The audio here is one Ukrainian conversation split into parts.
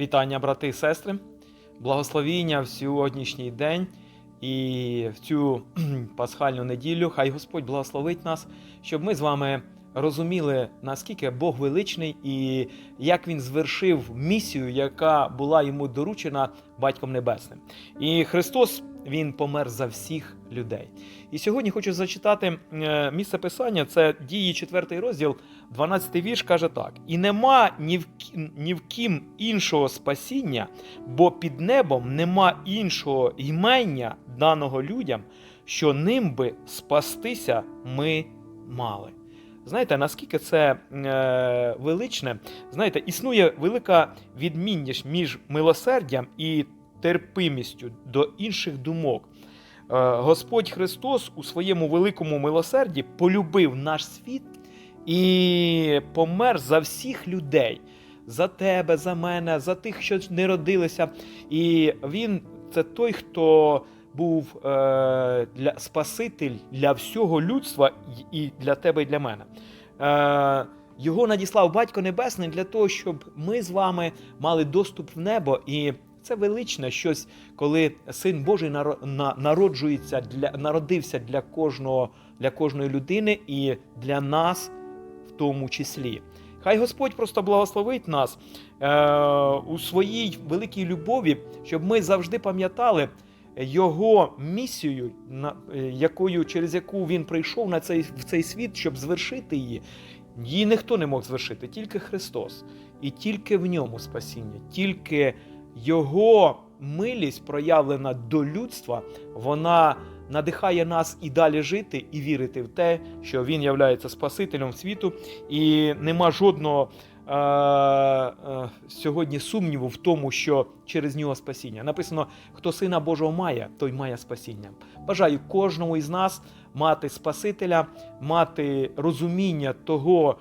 Вітання, брати і сестри, благословіння в сьогоднішній день і в цю пасхальну неділю. Хай Господь благословить нас, щоб ми з вами розуміли, наскільки Бог величний і як він звершив місію, яка була йому доручена Батьком Небесним. І Христос Він помер за всіх людей. І сьогодні хочу зачитати е, місце писання. Це дії 4 розділ, 12 вірш каже так: І нема ні в, ні в ким іншого спасіння, бо під небом нема іншого ймення даного людям, що ним би спастися ми мали. Знаєте, наскільки це е, величне? Знаєте, існує велика відмінність між милосердям і терпимістю до інших думок. Е, Господь Христос у своєму великому милосерді полюбив наш світ і помер за всіх людей, за тебе, за мене, за тих, що не родилися. І він це той, хто був е, для Спаситель для всього людства і для тебе, і для мене. Е, його надіслав Батько Небесний для того, щоб ми з вами мали доступ в небо. І це величне щось, коли Син Божий наро- народжується для народився для кожного для кожної людини і для нас в тому числі. Хай Господь просто благословить нас е, у своїй великій любові, щоб ми завжди пам'ятали його місію, на, е, якою, через яку він прийшов на цей, в цей світ, щоб звершити її. Її ніхто не мог звершити, тільки Христос. І тільки в ньому спасіння, тільки Його милість, проявлена до людства, вона надихає нас і далі жити, і вірити в те, що Він являється Спасителем світу, і нема жодного е, е, сьогодні сумніву в тому, що через нього спасіння. Написано: хто сина Божого має, той має спасіння. Бажаю кожному із нас мати Спасителя, мати розуміння того,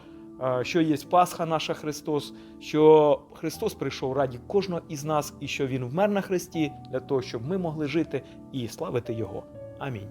що є Пасха наша Христос, що Христос прийшов раді кожного із нас, і що Він вмер на Христі для того, щоб ми могли жити і славити Його. Амінь.